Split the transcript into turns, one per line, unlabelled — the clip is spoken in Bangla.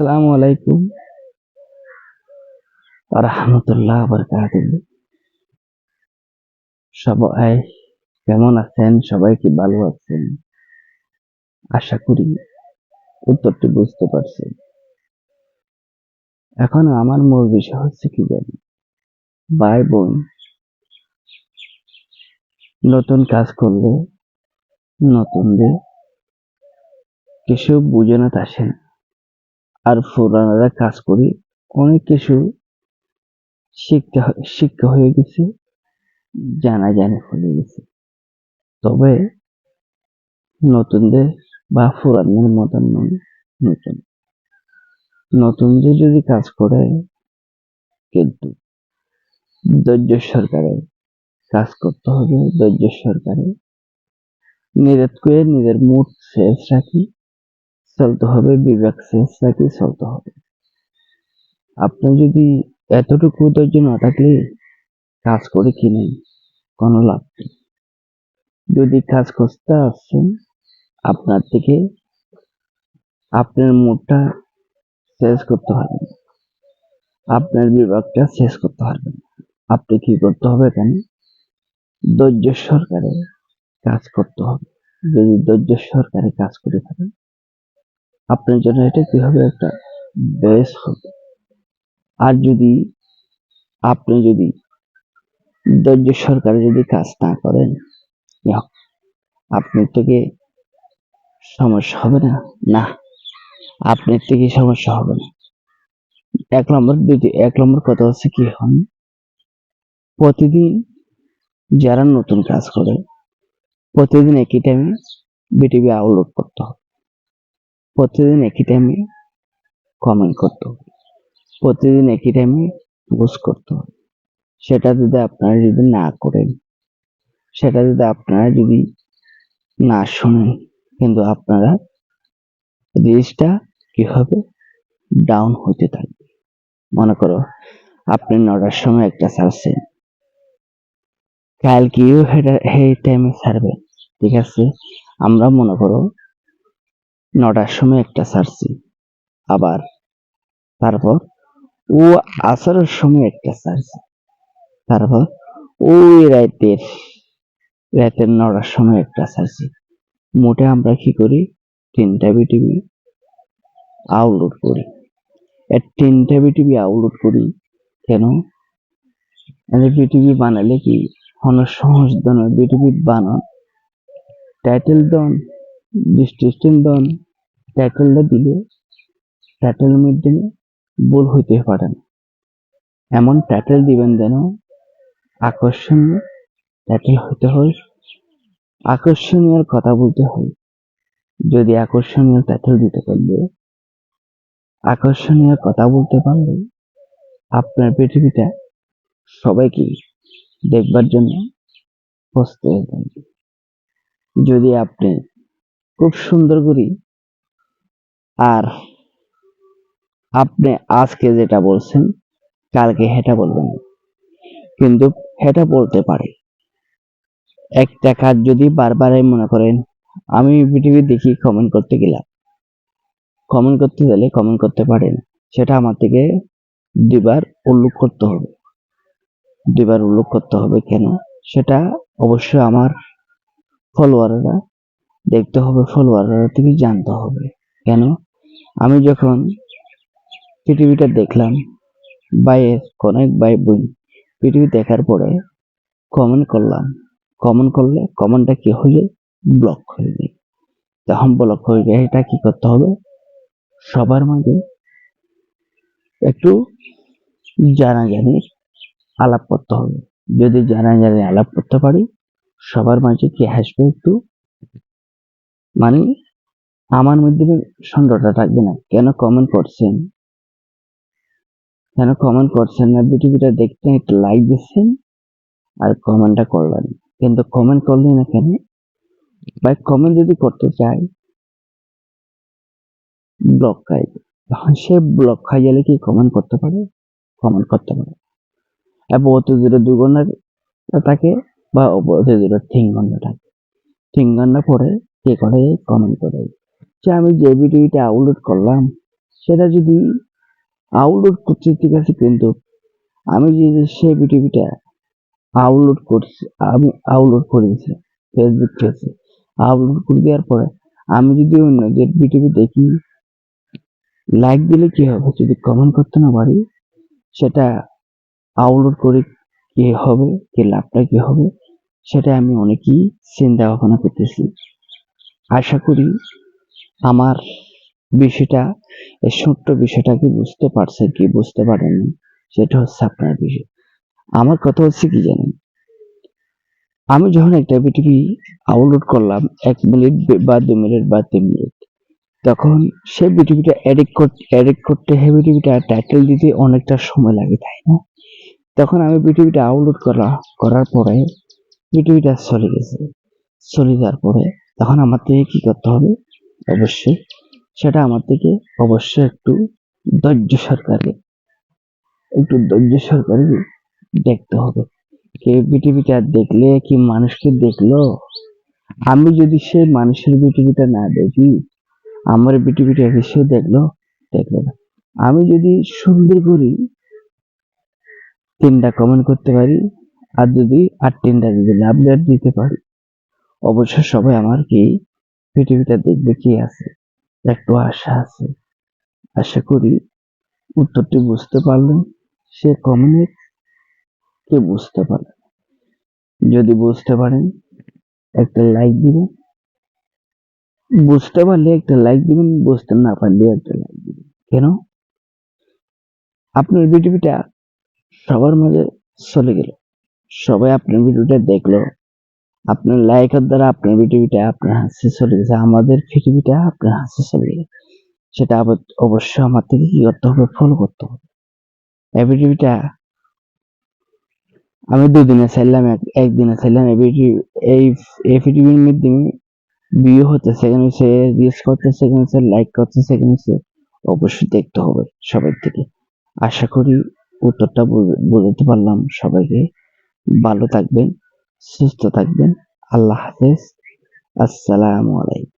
আসসালামু আলাইকুম রহমতুল্লাহ বরকাত সবাই কেমন আছেন? সবাই কি ভালো আছেন? আশা করি উত্তরটি বুঝতে পারছি এখন আমার মূল বিষয় হচ্ছে কি জানি? ভাই বোন নতুন কাজ করলে নতুনদের কিছু বুঝে না আসে না। আর পুরানারা কাজ করি অনেক কিছু শিক্ষা শিক্ষা হয়ে গেছে জানা জানা হয়ে গেছে। তবে নতুনদের বা পুরানের মতন নয়, নতুন। নতুনদের যদি কাজ করে, কিন্তু ধৈর্য সরকারে কাজ করতে হবে, ধৈর্য সরকারে নিজের নিজের মুড শেষ রাখি। চলতে হবে, বিবেক রাখি চলতে হবে। আপনি যদি এতটুকু ধৈর্য না থাকলে কাজ করে কিনেন কোনো লাভ নেই। যদি কাজ করতে আসছেন আপনার থেকে আপনার মুডটা শেষ করতে হবে। আপনার বিভাগটা শেষ করতে পারবেন আপনি কি করতে হবে এখানে? ধৈর্য সরকারে কাজ করতে হবে। যদি ধৈর্য সরকারে কাজ করে থাকেন আপনার জন্য এটা কি হবে একটা বেশ হবে? আর যদি আপনি যদি ধৈর্য সরকারে যদি কাজ না করেন আপনার থেকে সমস্যা হবে না? না, আপনার থেকে সমস্যা হবে না। এক নম্বর দুই এক নম্বর কথা হচ্ছে কি হন প্রতিদিন যারা নতুন কাজ করে, প্রতিদিন একই টাইমে বিটিভি আপলোড করতে হবে। প্রতিদিন একই টাইমে কমেন্ট করতে হবে। প্রতিদিন একই টাইমে পোস্ট করতে হবে। সেটা যদি আপনারা যদি না করেন, সেটা যদি আপনারা যদি না শোনেন, কিন্তু আপনারা রিচটা কি হবে ডাউন হতে থাকবে? মনে করো, আপনি নটার সময় একটা ছাড়ছেন। কালকেও সেটা- সেই টাইমে ছাড়বেন, ঠিক আছে? আমরা মনে করো নটার সময় একটা ছাড়ছি। আবার তারপর ও আসরের সময় একটা ছাড়ছি। তারপর ওই রাতের রাতের নটার সময় একটা ছাড়ছি। মোটে আমরা কি করি? তিনটা বিটিভি আপলোড করি। এই তিনটা বিটিভি আপলোড করি কেন? বিটিভি বানালে কি? অনেক সহজ দন বিটিভি বানান। টাইটেল দন। ডিস্ট্রিকশন দন টাইটেলটা দিলে টাইটেল মধ্যে ভুল হইতে পারে না। এমন টাইটেল দিবেন যেন আকর্ষণীয় টাইটেল হতে হয় আকর্ষণীয় কথা বলতে হয়। যদি আকর্ষণীয় টাইটেল দিতে পারলে, আকর্ষণীয় কথা বলতে পারলে আপনার পৃথিবীটা সবাইকে দেখবার জন্য প্রস্তুত যদি আপনি খুব সুন্দর করি। আর আপনি আজকে যেটা বলছেন, কালকে হেটা বলবেন কিন্তু হেটা বলতে পারে। একটা কাজ যদি বারবারই মনে করেন, আমি পৃথিবী দেখি কমেন্ট করতে গেলাম কমেন্ট করতে গেলে কমেন্ট করতে পারেন সেটা আমার থেকে দুবার উল্লেখ করতে হবে। দুবার উল্লেখ করতে হবে কেন? সেটা অবশ্যই আমার ফলোয়াররা দেখতে হবে ফলোয়াররা থেকে জানতে হবে। কেন? আমি যখন পৃথিবীটা দেখলাম বাইয়ের অনেক বাই বোন পৃথিবী দেখার পরে কমেন্ট করলাম। কমেন্ট করলে কমেন্টটা কি হয়ে যায়? ব্লক হয়ে যায়। তখন ব্লক হয়ে যায়, এটা কি করতে হবে? সবার মাঝে একটু জানাজানি আলাপ করতে হবে। যদি জানাজানি আলাপ করতে পারি, সবার মাঝে কি হাসবে একটু মানে আমার মধ্যে সন্দেহটা থাকবে না। কেন কমেন্ট করছেন? কেন কমেন্ট করছেন না? ভিডিওটা দেখতে একটু লাইক দিচ্ছেন আর কমেন্টটা করলেন। কিন্তু কমেন্ট করলেন না কেন? ভাই কমেন্ট যদি করতে চাই ব্লক খাই। তখন সে ব্লক খাই গেলে কি কমেন্ট করতে পারে? কমেন্ট করতে পারে। এবং অত দূরে দু থাকে বা অত দূরে তিন ঘণ্টা থাকে। তিন ঘণ্টা পরে কে করে কমেন্ট করে। যে আমি যে ভিডিওটা আপলোড করলাম, সেটা যদি আপলোড করছে, ঠিক আছে, কিন্তু আমি যদি সেই ভিডিওটা আপলোড করছি, আমি আপলোড করেছি ফেসবুক পেজে আপলোড করে দেওয়ার পরে, আমি যদি অন্যদের ভিডিও দেখি লাইক দিলে কি হবে? যদি কমেন্ট করতে না পারি, সেটা আপলোড করে কি হবে, কি লাভটা কি হবে, সেটা আমি অনেকই চিন্তা ভাবনা করতেছি। আশা করি আমার বিষয়টা, এই ছোট্ট বিষয়টাকে বুঝতে পারছে কি বুঝতে পারেনি, সেটা হচ্ছে আপনার বিষয়। আমার কথা হচ্ছে কি জানেন? আমি যখন একটা বিটিভি আপলোড করলাম, এক মিনিট বা দু মিনিট বা তিন মিনিট, তখন সেই বিটিভিটা এডিট করতে এডিট করতে সেই বিটিভিটা টাইটেল দিতে অনেকটা সময় লাগে, তাই না? তখন আমি বিটিভিটা আপলোড করা, করার পরে বিটিভিটা চলে গেছে। চলে যাওয়ার পরে তখন আমার থেকে কি করতে হবে? অবশ্যই সেটা আমার থেকে অবশ্যই একটু ধৈর্য সরকারে একটু ধৈর্য সরকারে দেখতে হবে। কে বিটিভিটা দেখলে, কি মানুষকে দেখল? আমি যদি সেই মানুষের বিটিভিটা না দেখি, আমার বিটিভিটা সে দেখল? দেখল না। আমি যদি সুন্দর করি, তিনটা কমেন্ট করতে পারি, আর যদি আর তিনটা যদি লাভ দিতে পারি অবশ্য সবাই আমার কি পৃথিবীটা দেখবে কি আছে, একটু আশা আছে। আশা করি উত্তরটি বুঝতে পারলেন, সে কমেন্ট কে বুঝতে পারলেন? যদি বুঝতে পারেন, একটা লাইক দিবেন। বুঝতে পারলে একটা লাইক দিবেন, বুঝতে না পারলে একটা লাইক দিবেন। কেন? আপনার ভিডিওটা সবার মাঝে চলে গেল। সবাই আপনার ভিডিওটা দেখল। আপনার লাইকের দ্বারা, আপনার ভিডিওটা, আপনার হাসি চলে গেছে আমাদের পৃথিবীটা, আপনার হাসি চলে গেছে সেটা অবশ্যই আমার থেকে কি করতে হবে? ফলো করতে হবে। এই আমি দুদিনে চাইলাম একদিনে চাইলাম এই এই এই ভিডিওর মাধ্যমে ভিউ হচ্ছে, সেখানে সে রিচ করছে, সেখানে সে লাইক করছে, সেখানে সে অবশ্যই দেখতে হবে সবার থেকে। আশা করি উত্তরটা বুঝ- বোঝাতে পারলাম সবাইকে। ভালো থাকবেন। সুস্থ থাকবেন আল্লাহ হাফেজ আসসালামু আলাইকুম